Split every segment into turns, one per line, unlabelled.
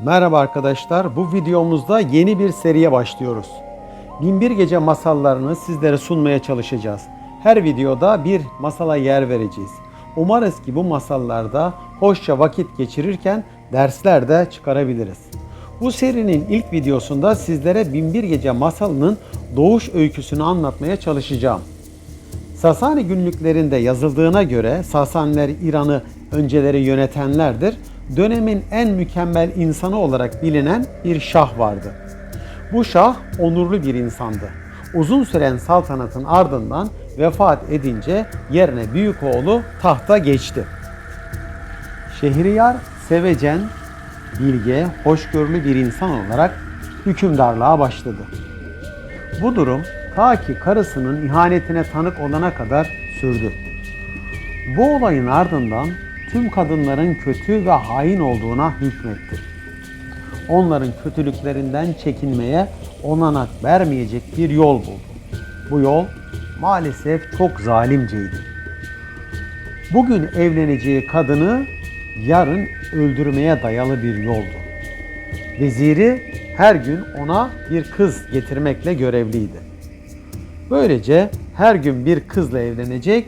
Merhaba arkadaşlar. Bu videomuzda yeni bir seriye başlıyoruz. Binbir Gece masallarını sizlere sunmaya çalışacağız. Her videoda bir masala yer vereceğiz. Umarız ki bu masallarda hoşça vakit geçirirken dersler de çıkarabiliriz. Bu serinin ilk videosunda sizlere Binbir Gece masalının doğuş öyküsünü anlatmaya çalışacağım. Sasani günlüklerinde yazıldığına göre Sasaniler İran'ı önceleri yönetenlerdir. Dönemin en mükemmel insanı olarak bilinen bir şah vardı. Bu şah onurlu bir insandı. Uzun süren saltanatın ardından vefat edince yerine büyük oğlu tahta geçti. Şehriyar sevecen, bilge, hoşgörülü bir insan olarak hükümdarlığa başladı. Bu durum ta ki karısının ihanetine tanık olana kadar sürdü. Bu olayın ardından tüm kadınların kötü ve hain olduğuna hükmetti. Onların kötülüklerinden çekinmeye olanak vermeyecek bir yol buldu. Bu yol maalesef çok zalimceydi. Bugün evleneceği kadını yarın öldürmeye dayalı bir yoldu. Veziri her gün ona bir kız getirmekle görevliydi. Böylece her gün bir kızla evlenecek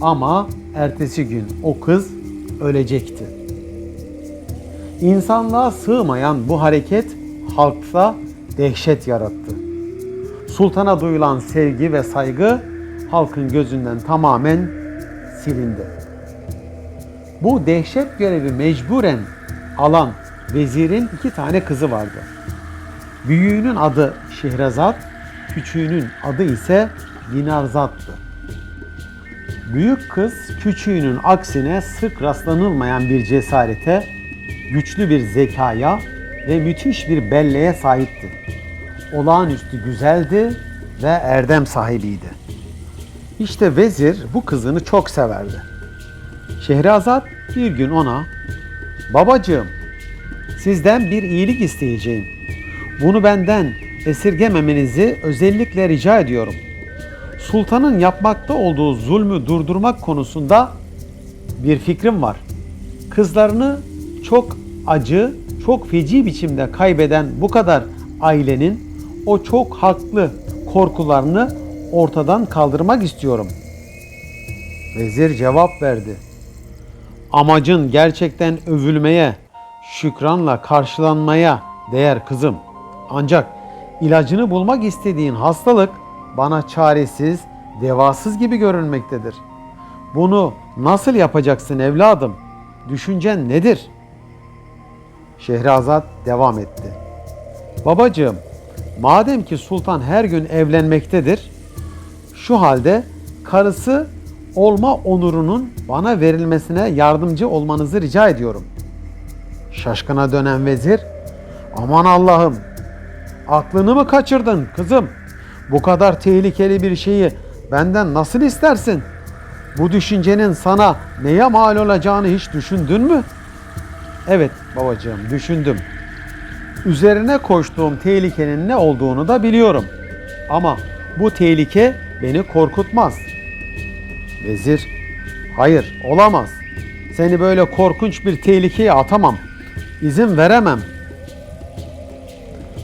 ama ertesi gün o kız ölecekti. İnsanlığa sığmayan bu hareket halkta dehşet yarattı. Sultana duyulan sevgi ve saygı halkın gözünden tamamen silindi. Bu dehşet görevi mecburen alan vezirin iki tane kızı vardı. Büyüğünün adı Şehrazat, küçüğünün adı ise Dinarzat'tı. Büyük kız küçüğünün aksine sık rastlanılmayan bir cesarete, güçlü bir zekaya ve müthiş bir belleğe sahipti. Olağanüstü güzeldi ve erdem sahibiydi. İşte vezir bu kızını çok severdi. Şehrazat bir gün ona, Babacığım, sizden bir iyilik isteyeceğim. Bunu benden esirgememenizi özellikle rica ediyorum. Sultanın yapmakta olduğu zulmü durdurmak konusunda bir fikrim var. Kızlarını çok acı, çok feci biçimde kaybeden bu kadar ailenin o çok haklı korkularını ortadan kaldırmak istiyorum. Vezir cevap verdi. Amacın gerçekten övülmeye, şükranla karşılanmaya değer kızım. Ancak ilacını bulmak istediğin hastalık bana çaresiz, devasız gibi görünmektedir. Bunu nasıl yapacaksın evladım? Düşüncen nedir? Şehrazat devam etti. Babacığım, madem ki sultan her gün evlenmektedir, şu halde karısı olma onurunun bana verilmesine yardımcı olmanızı rica ediyorum. Şaşkına dönen vezir, aman Allah'ım, aklını mı kaçırdın kızım? Bu kadar tehlikeli bir şeyi benden nasıl istersin? Bu düşüncenin sana neye mal olacağını hiç düşündün mü? Evet babacığım düşündüm. Üzerine koştuğum tehlikenin ne olduğunu da biliyorum. Ama bu tehlike beni korkutmaz. Vezir, hayır olamaz. Seni böyle korkunç bir tehlikeye atamam. İzin veremem.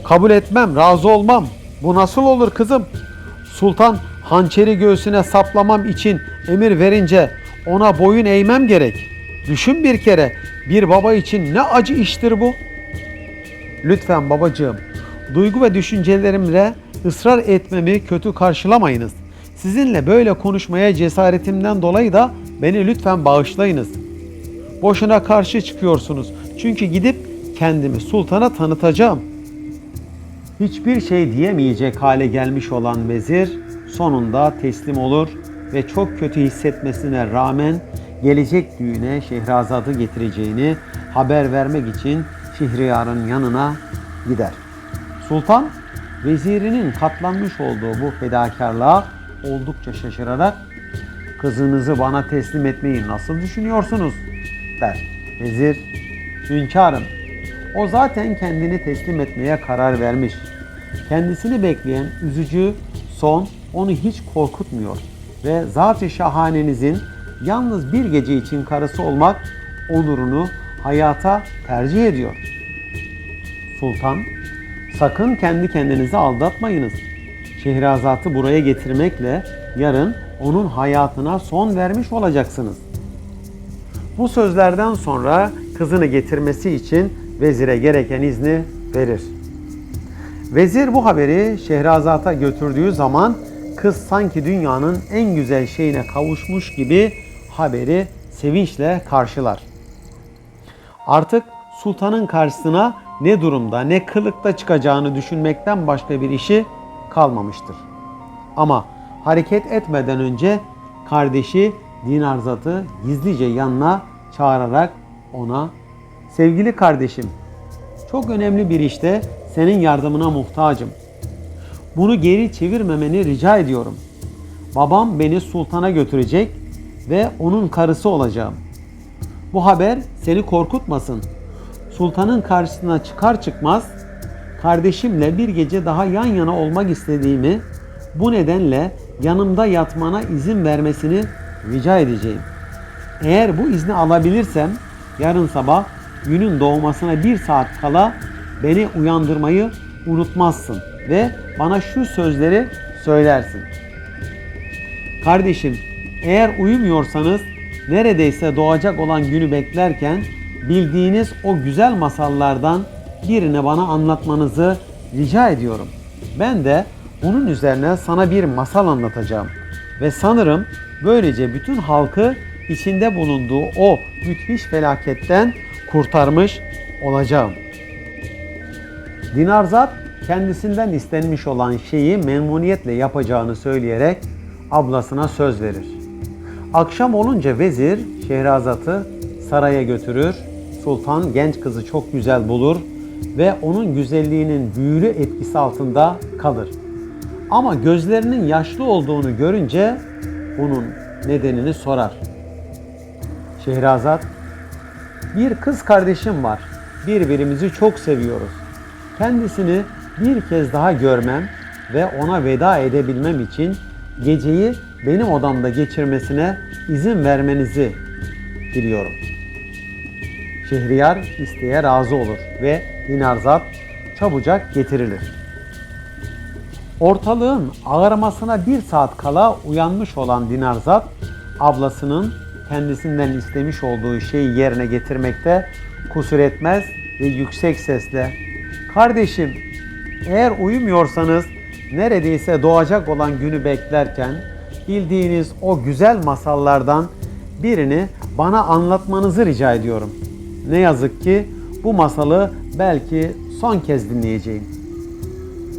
Kabul etmem, razı olmam. Bu nasıl olur kızım? Sultan hançeri göğsüne saplamam için emir verince ona boyun eğmem gerek. Düşün bir kere bir baba için ne acı iştir bu? Lütfen babacığım, duygu ve düşüncelerimle ısrar etmemi kötü karşılamayınız. Sizinle böyle konuşmaya cesaretimden dolayı da beni lütfen bağışlayınız. Boşuna karşı çıkıyorsunuz. Çünkü gidip kendimi sultana tanıtacağım. Hiçbir şey diyemeyecek hale gelmiş olan vezir sonunda teslim olur ve çok kötü hissetmesine rağmen gelecek düğüne Şehrazat'ı getireceğini haber vermek için Şehriyar'ın yanına gider. Sultan vezirinin katlanmış olduğu bu fedakarlığa oldukça şaşırarak kızınızı bana teslim etmeyi nasıl düşünüyorsunuz der. Vezir hünkârım o zaten kendini teslim etmeye karar vermiş. Kendisini bekleyen üzücü son onu hiç korkutmuyor ve zat-ı şahanenizin yalnız bir gece için karısı olmak onurunu hayata tercih ediyor. Sultan, sakın kendi kendinizi aldatmayınız. Şehrazat'ı buraya getirmekle yarın onun hayatına son vermiş olacaksınız. Bu sözlerden sonra kızını getirmesi için vezire gereken izni verir. Vezir bu haberi Şehrazat'a götürdüğü zaman kız sanki dünyanın en güzel şeyine kavuşmuş gibi haberi sevinçle karşılar. Artık sultanın karşısına ne durumda ne kılıkta çıkacağını düşünmekten başka bir işi kalmamıştır. Ama hareket etmeden önce kardeşi Dinarzat'ı gizlice yanına çağırarak ona "Sevgili kardeşim, çok önemli bir işte senin yardımına muhtacım. Bunu geri çevirmemeni rica ediyorum. Babam beni sultana götürecek ve onun karısı olacağım. Bu haber seni korkutmasın. Sultanın karşısına çıkar çıkmaz kardeşimle bir gece daha yan yana olmak istediğimi, bu nedenle yanımda yatmana izin vermesini rica edeceğim. Eğer bu izni alabilirsem yarın sabah günün doğmasına bir saat kala beni uyandırmayı unutmazsın ve bana şu sözleri söylersin. Kardeşim, eğer uyumuyorsanız neredeyse doğacak olan günü beklerken bildiğiniz o güzel masallardan birini bana anlatmanızı rica ediyorum. Ben de bunun üzerine sana bir masal anlatacağım ve sanırım böylece bütün halkı içinde bulunduğu o müthiş felaketten kurtarmış olacağım. Dinarzat kendisinden istenmiş olan şeyi memnuniyetle yapacağını söyleyerek ablasına söz verir. Akşam olunca vezir Şehrazat'ı saraya götürür. Sultan genç kızı çok güzel bulur ve onun güzelliğinin büyülü etkisi altında kalır. Ama gözlerinin yaşlı olduğunu görünce bunun nedenini sorar. Şehrazat, bir kız kardeşim var. Birbirimizi çok seviyoruz. Kendisini bir kez daha görmem ve ona veda edebilmem için geceyi benim odamda geçirmesine izin vermenizi diliyorum. Şehriyar isteğe razı olur ve Dinarzat çabucak getirilir. Ortalığın ağarmasına bir saat kala uyanmış olan Dinarzat, ablasının kendisinden istemiş olduğu şeyi yerine getirmekte kusur etmez ve yüksek sesle ''Kardeşim, eğer uyumuyorsanız neredeyse doğacak olan günü beklerken bildiğiniz o güzel masallardan birini bana anlatmanızı rica ediyorum. Ne yazık ki bu masalı belki son kez dinleyeceğim.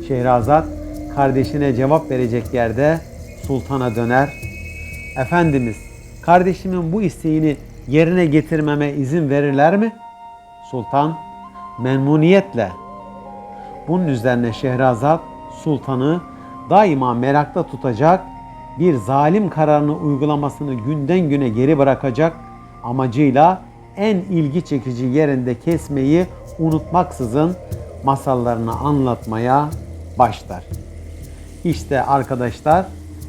Şehrazat kardeşine cevap verecek yerde sultana döner. Efendimiz, kardeşimin bu isteğini yerine getirmeme izin verirler mi? Sultan, memnuniyetle. Bunun üzerine Şehrazat sultanı daima merakta tutacak, bir zalim kararını uygulamasını günden güne geri bırakacak amacıyla en ilgi çekici yerinde kesmeyi unutmaksızın masallarını anlatmaya başlar. İşte arkadaşlar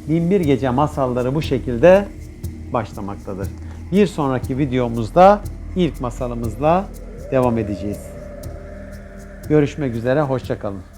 Binbir Gece masalları bu şekilde başlamaktadır. Bir sonraki videomuzda ilk masalımızla devam edeceğiz. Görüşmek üzere, hoşçakalın.